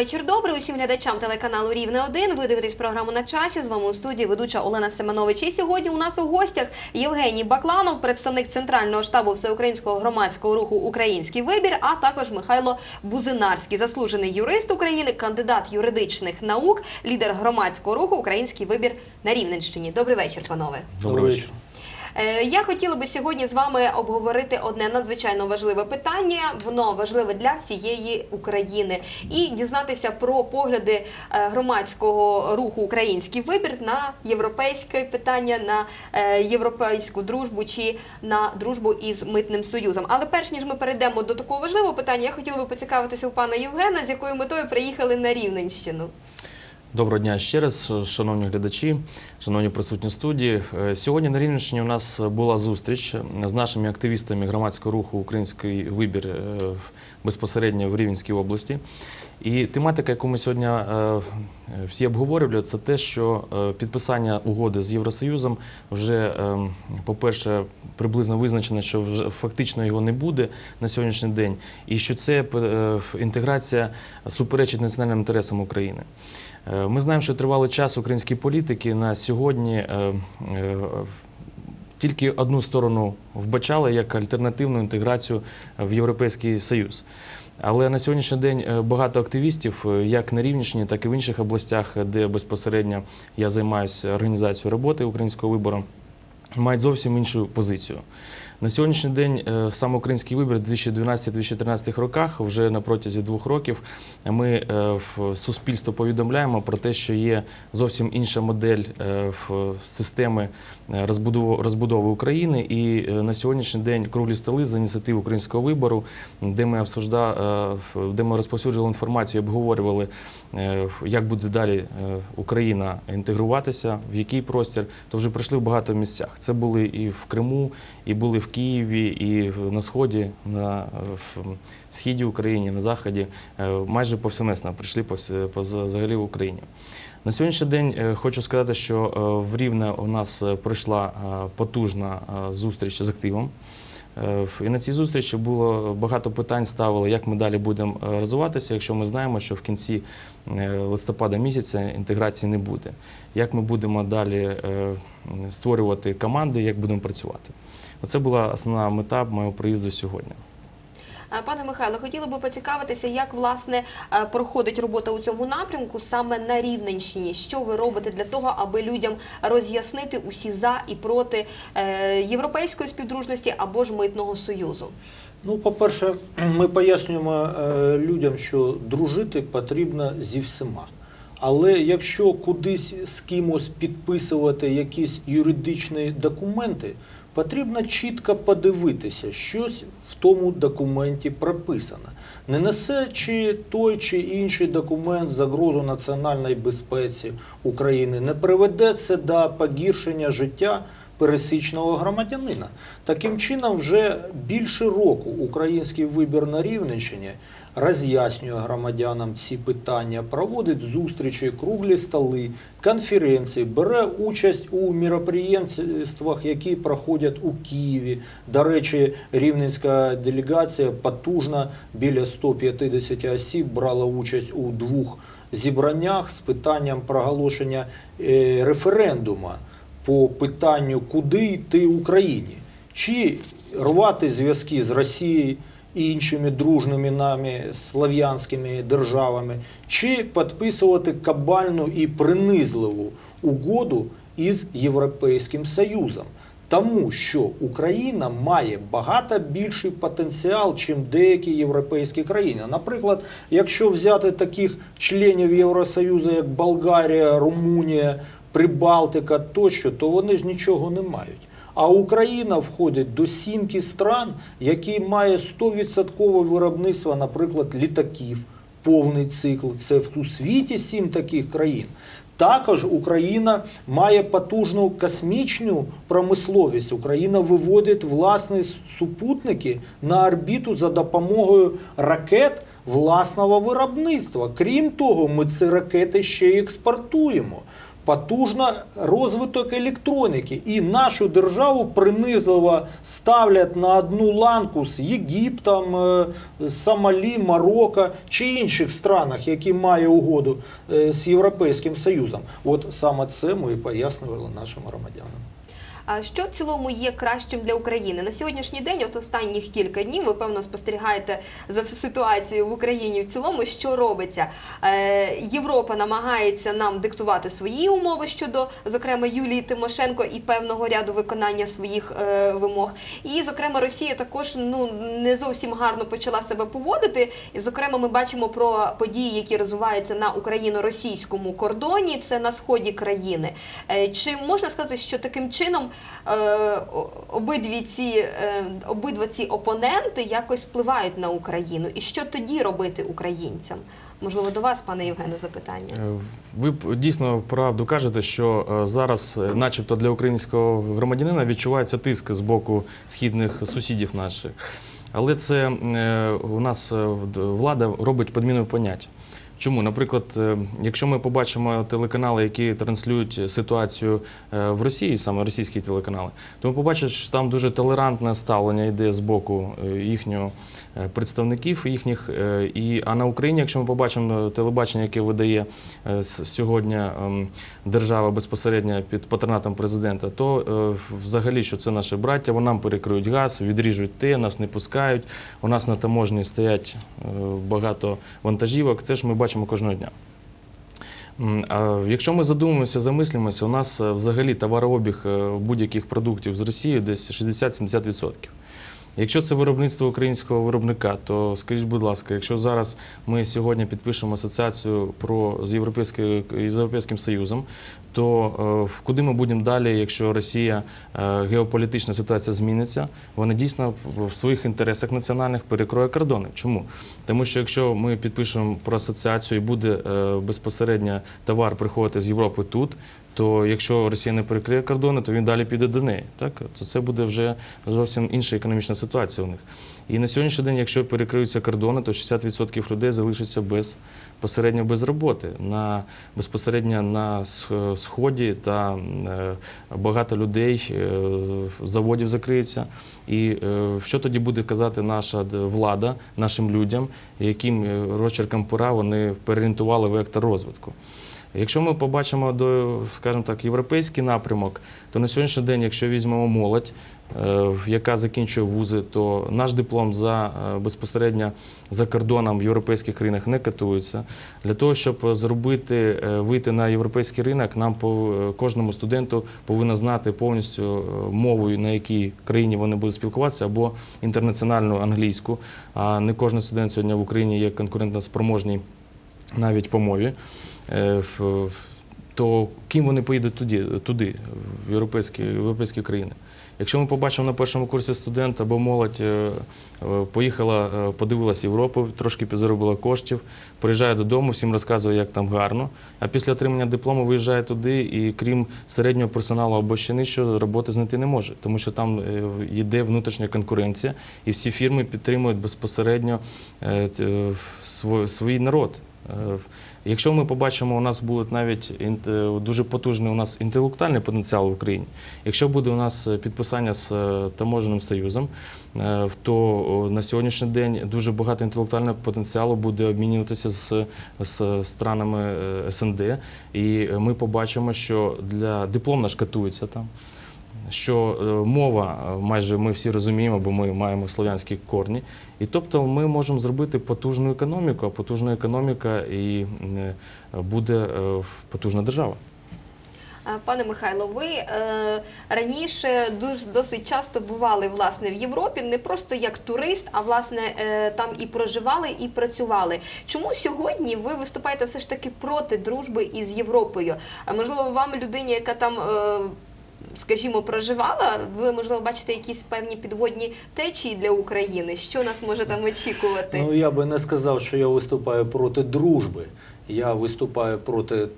Вечір добрий усім глядачам телеканалу Рівне 1 Ви дивитесь програму на часі. З вами у студії ведуча Олена Семенович. І сьогодні у нас у гостях Євгеній Бакланов, представник центрального штабу всеукраїнського громадського руху Український вибір, а також Михайло Бузинарський, заслужений юрист України, кандидат юридичних наук, лідер громадського руху Український вибір на Рівненщині. Добрий вечір, панове. Добрий вечір. Е, Я хотіла би сьогодні з вами обговорити одне надзвичайно важливе питання. Воно важливе для всієї України, і дізнатися про погляди е, громадського руху Український вибір на європейське питання, на е, європейську дружбу чи на дружбу із митним союзом. Але перш ніж ми перейдемо до такого важливого питання, я хотіла би поцікавитися у пана Євгена, з якою метою приїхали на Рівненщину. Доброго дня ще раз, шановні глядачі, шановні присутні студії. Е, Сьогодні на Рівненщині у нас була зустріч з нашими активістами громадського руху Український вибір е, безпосередньо в Рівненській області. І тематика, яку ми сьогодні е, всі обговорювали, це те, що підписання угоди з Євросоюзом вже, по-перше, приблизно визначено, що вже фактично його не буде на сьогоднішній день, і що це інтеграція суперечить національним інтересам України. Е, Ми знаємо, що тривалий час українські політики на сьогодні е, е, тільки одну сторону вбачали як альтернативну інтеграцію в Європейський Союз. Але на сьогоднішній день багато активістів, як на Рівненщині, так і в інших областях, де безпосередньо я займаюся організацією роботи українського вибору, мають зовсім іншу позицію. На сьогоднішній день е, саме український вибір в 2012-2013 роках, вже на протязі двох років, ми е, в суспільство повідомляємо про те, що є зовсім інша модель е, системи розбудови, України. І на сьогоднішній день круглі столи за ініціативи українського вибору, де ми де ми розповсюджували інформацію, обговорювали, як буде далі Україна інтегруватися, в який простір, то вже пройшли в багато місцях. Це були і в Криму, і були в Києві, і на сході, на в східі України, на заході. Е, Майже повсемесно прийшли взагалі в Україні. На сьогоднішній день е, хочу сказати, що е, в Рівне у нас пройшла потужна зустріч з активом. І на цій зустрічі було багато питань ставили, як ми далі будемо розвиватися, якщо ми знаємо, що в кінці листопада місяця інтеграції не буде. Як ми будемо далі створювати команди, як будемо працювати. Оце була основна мета моєго приїзду сьогодні. Пане Михайло, хотіла би поцікавитися, як власне проходить робота у цьому напрямку саме на Рівненщині. Що ви робите для того, аби людям роз'яснити усі за і проти е, європейської співдружності або ж митного союзу? Ну, по-перше, ми пояснюємо е, людям, що дружити потрібно зі всіма. Але якщо кудись з кимось підписувати якісь юридичні документи, потрібно чітко подивитися, щось в тому документі прописано. Не несе чи той чи інший документ загрозу національній безпеці України, не приведе це до погіршення життя пересічного громадянина. Таким чином, вже більше року український вибір на Рівненщині роз'яснює громадянам ці питання, проводить зустрічі, круглі столи, конференції, бере участь у міроприємствах, які проходять у Києві. До речі, рівненська делегація потужна, біля 150 осіб брала участь у двох зібраннях з питанням проголошення е, референдума по питанню, куди йти Україні, чи рвати зв'язки з Росією і іншими дружними нами слов'янськими державами, чи підписувати кабальну і принизливу угоду із Європейським Союзом. Тому що Україна має багато більший потенціал, чим деякі європейські країни. Наприклад, якщо взяти таких членів Євросоюзу, як Болгарія, Румунія, Прибалтика тощо, то вони ж нічого не мають. А Україна входить до сімки стран, які має 100% виробництво, наприклад, літаків, повний цикл. Це в у світі сім таких країн. Також Україна має потужну космічну промисловість. Україна виводить власні супутники на орбіту за допомогою ракет власного виробництва. Крім того, ми ці ракети ще й експортуємо. Потужно розвиток електроніки. І нашу державу принизливо ставлять на одну ланку з Єгиптом, е, Сомалі, Марокко чи інших странах, які мають угоду е, з Європейським Союзом. От саме це ми пояснювали нашим громадянам. Що в цілому є кращим для України на сьогоднішній день? От останніх кілька днів ви певно спостерігаєте за цю ситуацію в Україні. В цілому, що робиться? Е, Європа намагається нам диктувати свої умови щодо, зокрема, Юлії Тимошенко і певного ряду виконання своїх е, вимог. І, зокрема, Росія також ну не зовсім гарно почала себе поводити. І, зокрема, ми бачимо про події, які розвиваються на україно-російському кордоні. Це на сході країни. Е, Чи можна сказати, що таким чином обидві ці е, обидва ці опоненти якось впливають на Україну? І що тоді робити українцям? Можливо, до вас, пане Євгене, запитання. Е, Ви дійсно правду кажете, що е, зараз, е, начебто, для українського громадянина відчувається тиск з боку східних сусідів наших. Але це е, у нас е, влада робить подміну понять. Чому? Наприклад, е, якщо ми побачимо телеканали, які транслюють ситуацію е, в Росії, саме російські телеканали, то ми побачимо, що там дуже толерантне ставлення йде з боку е, їхнього представників їхніх. І, а на Україні, якщо ми побачимо телебачення, яке видає сьогодні ем, держава безпосередньо під патронатом президента, то взагалі, що це наші браття, вони нам перекриють газ, відріжуть те, нас не пускають. У нас на таможні стоять багато вантажівок. Це ж ми бачимо кожного дня. Якщо ми задумаємося, замислимося, у нас е, взагалі товарообіг е, будь-яких продуктів з Росії десь 60-70%. Якщо це виробництво українського виробника, то скажіть, будь ласка, якщо зараз ми сьогодні підпишемо асоціацію про з Європейською з Європейським Союзом, то е, куди ми будемо далі, якщо Росія е, геополітична ситуація зміниться, вона дійсно в своїх інтересах національних перекроє кордони. Чому? Тому що якщо ми підпишемо про асоціацію і буде е, безпосередньо товар приходити з Європи тут, то якщо Росія не перекриє кордони, то він далі піде до неї. Так? То це буде вже зовсім інша економічна ситуація у них. І на сьогоднішній день, якщо перекриються кордони, то 60% людей залишаться без, посередньо без роботи. На, безпосередньо на сході та е, багато людей, е, заводів закриються. І е, що тоді буде казати наша влада нашим людям, яким розчерком пера вони переорієнтували вектор розвитку? Якщо ми побачимо до, скажімо так, європейський напрямок, то на сьогоднішній день, якщо візьмемо молодь, е, яка закінчує вузи, то наш диплом за е, безпосередньо за кордоном в європейських країнах не катується. Для того, щоб зробити е, вийти на європейський ринок, нам по кожному студенту повинно знати повністю мову, на якій країні вони будуть спілкуватися, або інтернаціональну англійську. А не кожен студент сьогодні в Україні є конкурентно спроможний навіть по мові. Е, в- То ким вони поїдуть туди, туди в європейські, європейські країни? Якщо ми побачимо на першому курсі студент або молодь е, е, поїхала, подивилась Європу, трошки підзаробила коштів, приїжджає додому, всім розказує, як там гарно. А після отримання диплому виїжджає туди, і крім середнього персоналу або ще нижчого, роботи знайти не може, тому що там йде внутрішня конкуренція, і всі фірми підтримують безпосередньо свій народ. Е, Якщо ми побачимо, у нас буде навіть е, дуже потужний у нас інтелектуальний потенціал в Україні. Якщо буде у нас е, підписання з таможенним союзом, то на сьогоднішній день дуже багато інтелектуального потенціалу буде обмінюватися з, з странами СНД, і ми побачимо, що для диплом наш катується там. Що е, мова е, майже ми всі розуміємо, бо ми маємо слов'янські корні, і тобто ми можемо зробити потужну економіку, а потужна економіка і е, буде потужна держава. Пане Михайло, ви е, раніше дуже досить часто бували власне в Європі, не просто як турист, а власне е, там і проживали, і працювали. Чому сьогодні ви виступаєте все ж таки проти дружби із Європою? Можливо, вам людині, яка там. Е, Скажімо, проживала, ви можливо бачите якісь певні підводні течії для України. Що нас може там очікувати? Ну я би не сказав, що я виступаю проти дружби. Я виступаю проти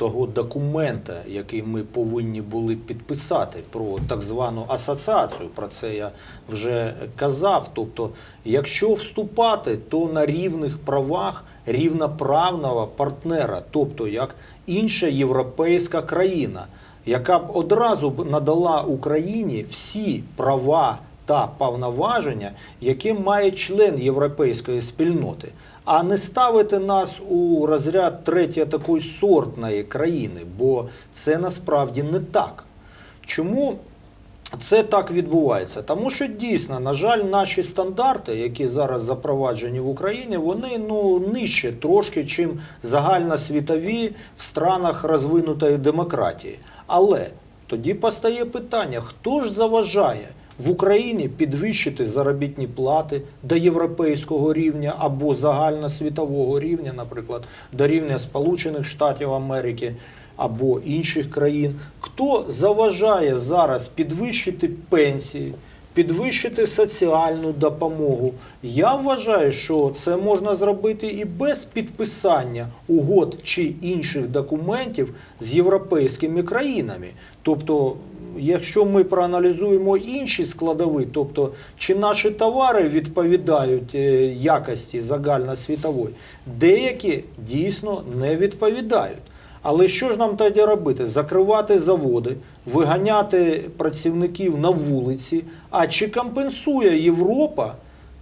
того документа, який ми повинні були підписати про так звану асоціацію. Про це я вже казав. Тобто, якщо вступати, то на рівних правах рівноправного партнера, тобто як інша європейська країна, яка б одразу б надала Україні всі права та повноваження, які має член європейської спільноти, а не ставити нас у розряд третьої такої сортної країни, бо це насправді не так. Чому це так відбувається? Тому що дійсно, на жаль, наші стандарти, які зараз запроваджені в Україні, вони ну нижче трошки, чим загальносвітові в странах розвинутої демократії. Але тоді постає питання: хто ж заважає? В Україні підвищити заробітні плати до європейського рівня або загальносвітового рівня, наприклад, до рівня Сполучених Штатів Америки або інших країн. Хто заважає зараз підвищити пенсії, підвищити соціальну допомогу? Я вважаю, що це можна зробити і без підписання угод чи інших документів з європейськими країнами. Тобто, якщо ми проаналізуємо інші складові, тобто чи наші товари відповідають е, якості загальносвітової, деякі дійсно не відповідають. Але що ж нам тоді робити? Закривати заводи, виганяти працівників на вулиці. А чи компенсує Європа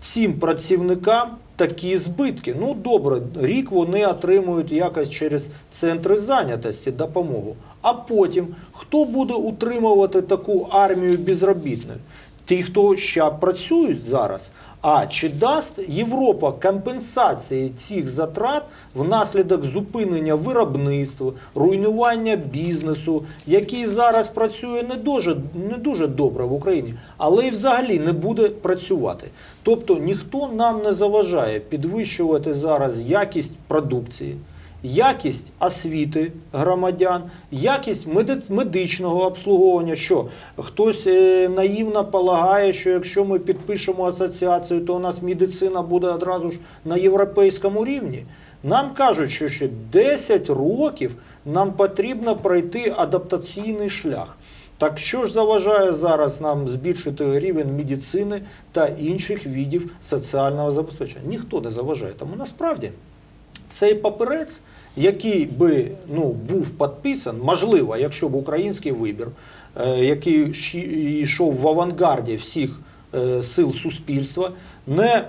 цим працівникам такі збитки? Ну добре, рік вони отримують якось через центри зайнятості допомогу. А потім хто буде утримувати таку армію безробітних? Ті, хто ще працюють зараз. А чи дасть Європа компенсації цих затрат внаслідок зупинення виробництва, руйнування бізнесу, який зараз працює не дуже, не дуже добре в Україні, але й взагалі не буде працювати? Тобто ніхто нам не заважає підвищувати зараз якість продукції якість освіти громадян, якість меди- медичного обслуговування. Що хтось е, наївно полагає, що якщо ми підпишемо асоціацію, то у нас медицина буде одразу ж на європейському рівні. Нам кажуть, що ще 10 років нам потрібно пройти адаптаційний шлях. Так що ж заважає зараз нам збільшити рівень медицини та інших видів соціального забезпечення? Ніхто не заважає. Тому насправді цей папірець, який би ну, був підписан, можливо, якщо б український вибір, е, який йшов в авангарді всіх е, сил суспільства, не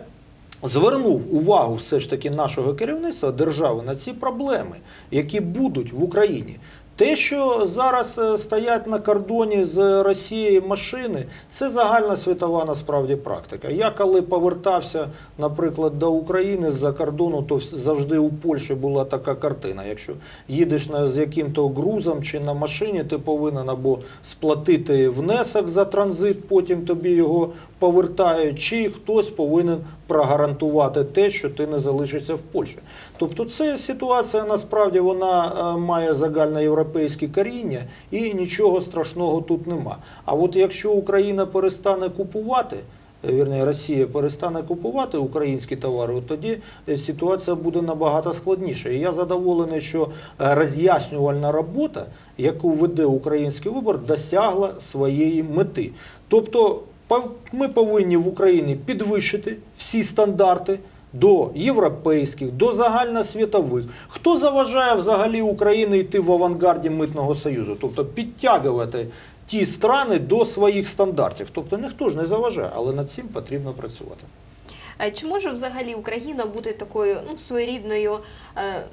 звернув увагу все ж таки нашого керівництва держави на ці проблеми, які будуть в Україні. Те, що зараз е, стоять на кордоні з Росією машини, це загальна світова насправді практика. Я коли повертався, наприклад, до України з-за кордону, то завжди у Польщі була така картина. Якщо їдеш на, з яким-то грузом чи на машині, ти повинен або сплатити внесок за транзит, потім тобі його повертають, чи хтось повинен прогарантувати те, що ти не залишишся в Польщі. Тобто, це ситуація насправді вона е, має загальноєвропейське коріння і нічого страшного тут нема. А от якщо Україна перестане купувати, е, вірніше, Росія перестане купувати українські товари, от тоді е, ситуація буде набагато складніша. І я задоволений, що роз'яснювальна робота, яку веде український вибор, досягла своєї мети. Тобто, ми повинні в Україні підвищити всі стандарти. До європейських, до загальносвітових. Хто заважає взагалі Україні йти в авангарді митного союзу? Тобто підтягувати ті страни до своїх стандартів. Тобто ніхто ж не заважає, але над цим потрібно працювати. Е, Чи може взагалі Україна бути такою ну, своєрідною е,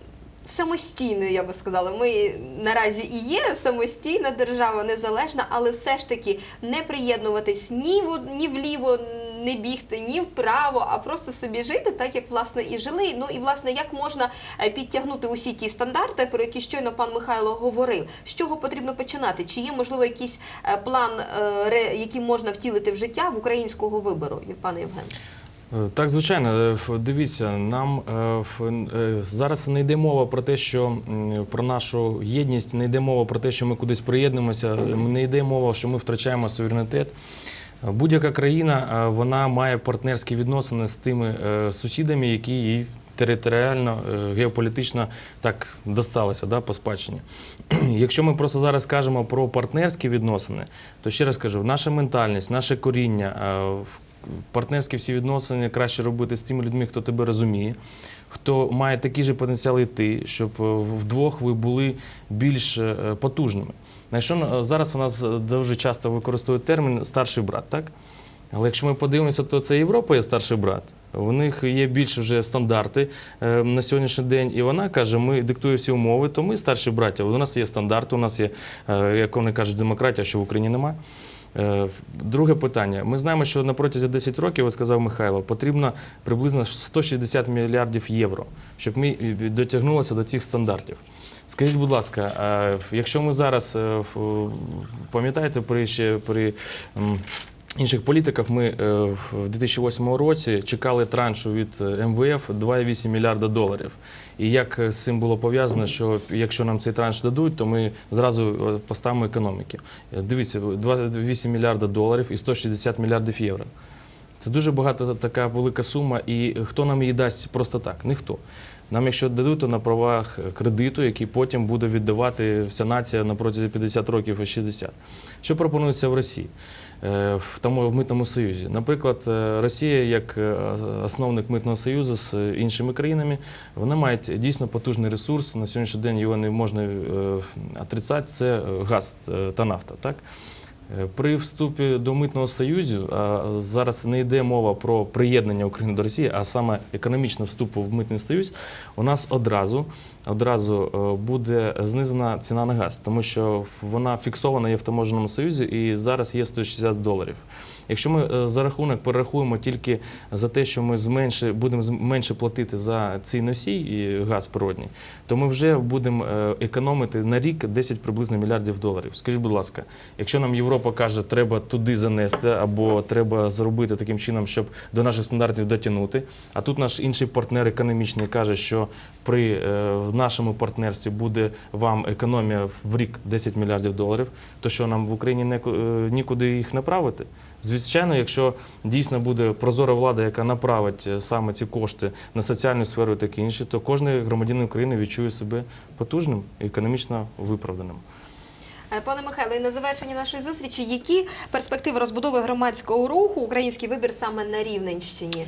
самостійною, я би сказала? Ми наразі і є самостійна держава, незалежна, але все ж таки не приєднуватись ні, в, ні вліво, не бігти, ні вправо, а просто собі жити, так як власне і жили. Ну і власне як можна е, підтягнути усі ті стандарти, про які щойно пан Михайло говорив. З чого потрібно починати? Чи є можливо якийсь е, план, е, який можна втілити в життя в українського вибору, пане Євген? Е, Так, звичайно, Е, дивіться, нам е, зараз не йде мова про те, що про нашу єдність, не йде мова про те, що ми кудись приєднуємося, не йде мова, що ми втрачаємо суверенітет. Будь-яка країна вона має партнерські відносини з тими сусідами, які їй територіально, геополітично так досталося да, по спадщині. Якщо ми просто зараз кажемо про партнерські відносини, то ще раз кажу, наша ментальність, наше коріння, в- партнерські всі відносини краще робити з тими людьми, хто тебе розуміє, хто має такий же потенціал і ти, щоб е, вдвох ви були більш е, потужними. Якщо е, зараз у нас дуже часто використовують термін старший брат, так? Але якщо ми подивимося, то це Європа є старший брат. У них є більше вже стандарти на сьогоднішній день, і вона каже: ми диктуємо всі умови, то ми старші браття. У нас є стандарти, у нас є, як вони кажуть, демократія, що в Україні немає. Е, Друге питання. Ми знаємо, що на протязі 10 років, от сказав Михайло, потрібно приблизно 160 мільярдів євро, щоб ми е, дотягнулися до цих стандартів. Скажіть, будь ласка, якщо ми зараз е, пам'ятаєте при ще при інших політиках, ми е, в 2008 році чекали траншу від е, МВФ 2,8 мільярда доларів. І як е, з цим було пов'язано, що якщо нам цей транш дадуть, то ми зразу поставимо економіки. Дивіться, 2,8 мільярда доларів і 160 мільярдів євро. Це дуже багато така велика сума, і хто нам її дасть просто так? Ніхто. Нам, якщо дадуть, то на правах кредиту, який потім буде віддавати вся нація на протязі 50 років і 60. Що пропонується в Росії? Е, В тому в митному союзі. Наприклад, е, Росія, як е, основник митного союзу з іншими країнами, вони мають дійсно потужний ресурс. На сьогоднішній день його не можна отрицати. Це газ та нафта. Так? Е, При вступі до митного союзу зараз не йде мова про приєднання України до Росії, а саме економічне вступу в митний союз. У нас одразу одразу е, буде знизена ціна на газ, тому що вона фіксована є в таможеному союзі і зараз є 160 доларів. Якщо ми е, за рахунок перерахуємо тільки за те, що ми зменши, будемо менше платити за цей носій і газ природній, то ми вже будемо е, економити на рік 10 приблизно мільярдів доларів. Скажіть, будь ласка, якщо нам Європа каже, треба туди занести або треба зробити таким чином, щоб до наших стандартів дотягнути, а тут наш інший партнер економічний каже, що при е, в нашому партнерстві буде вам економія в рік 10 мільярдів доларів, то що нам в Україні нікуди їх направити? Звичайно, якщо дійсно буде прозора влада, яка направить е, саме ці кошти на соціальну сферу і таке інше, то кожен громадянин України відчує себе потужним і економічно виправданим. Е, Пане Михайло, і на завершення нашої зустрічі, які перспективи розбудови громадського руху український вибір саме на Рівненщині?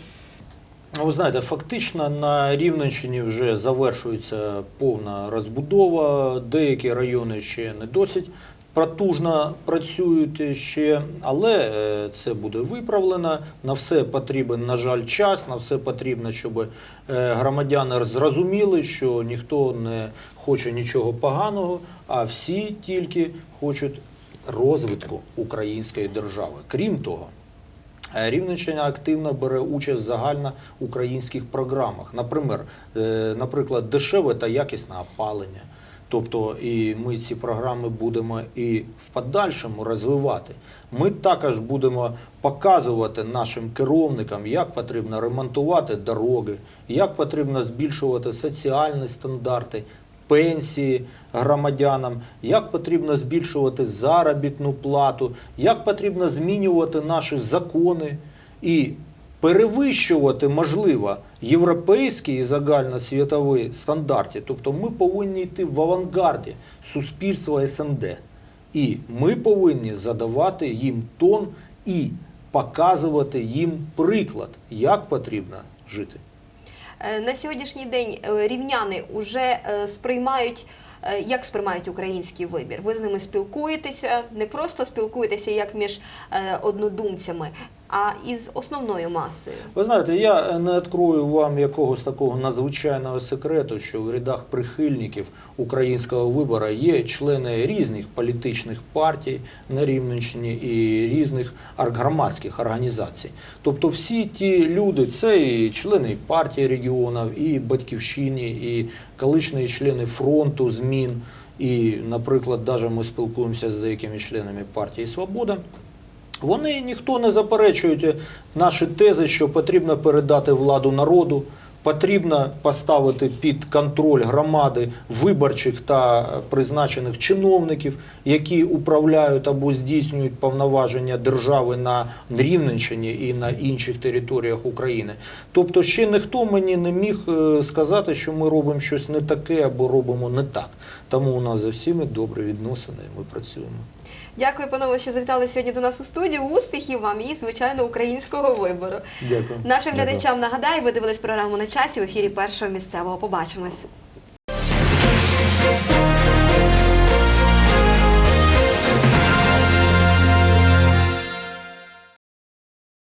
Ну, Ви знаєте, фактично на Рівненщині вже завершується повна розбудова. Деякі райони ще не досить протужно працюють ще, але е, це буде виправлено. На все потрібен, на жаль, час, на все потрібно, щоб е, громадяни зрозуміли, що ніхто не хоче нічого поганого, а всі тільки хочуть розвитку української держави. Крім того, Е, Рівненщина активно бере участь в загальноукраїнських програмах. Наприклад, наприклад, дешеве та якісне опалення. Тобто, і ми ці програми будемо і в подальшому розвивати. Ми також будемо показувати нашим керівникам, як потрібно ремонтувати дороги, як потрібно збільшувати соціальні стандарти, пенсії громадянам, як потрібно збільшувати заробітну плату, як потрібно змінювати наші закони і перевищувати, можливо, європейські і загальносвітові стандарти. Тобто ми повинні йти в авангарді суспільства СНД. І ми повинні задавати їм тон і показувати їм приклад, як потрібно жити. Е, На сьогоднішній день е, рівняни вже е, сприймають. Як сприймають український вибір? Ви з ними спілкуєтеся, не просто спілкуєтеся як між однодумцями, а із основною масою. Ви знаєте, я не відкрою вам якогось такого надзвичайного секрету, що в рядах прихильників українського вибору є члени різних політичних партій на Рівненщині і різних громадських організацій. Тобто всі ті люди, це і члени партії регіонів, і батьківщини, і колишні члени фронту змін. І, наприклад, навіть ми спілкуємося з деякими членами партії Свобода. Вони ніхто не заперечують наші тези, що потрібно передати владу народу, потрібно поставити під контроль громади виборчих та призначених чиновників, які управляють або здійснюють повноваження держави на Рівненщині і на інших територіях України. Тобто ще ніхто мені не міг е, сказати, що ми робимо щось не таке або робимо не так. Тому у нас за всіми добрі відносини, ми працюємо. Дякую, панове, що завітали сьогодні до нас у студію. Успіхів вам і, звичайно, українського вибору. Дякую. Нашим Дякую. глядачам нагадаю, ви дивились програму на часі в ефірі першого місцевого. Побачимось.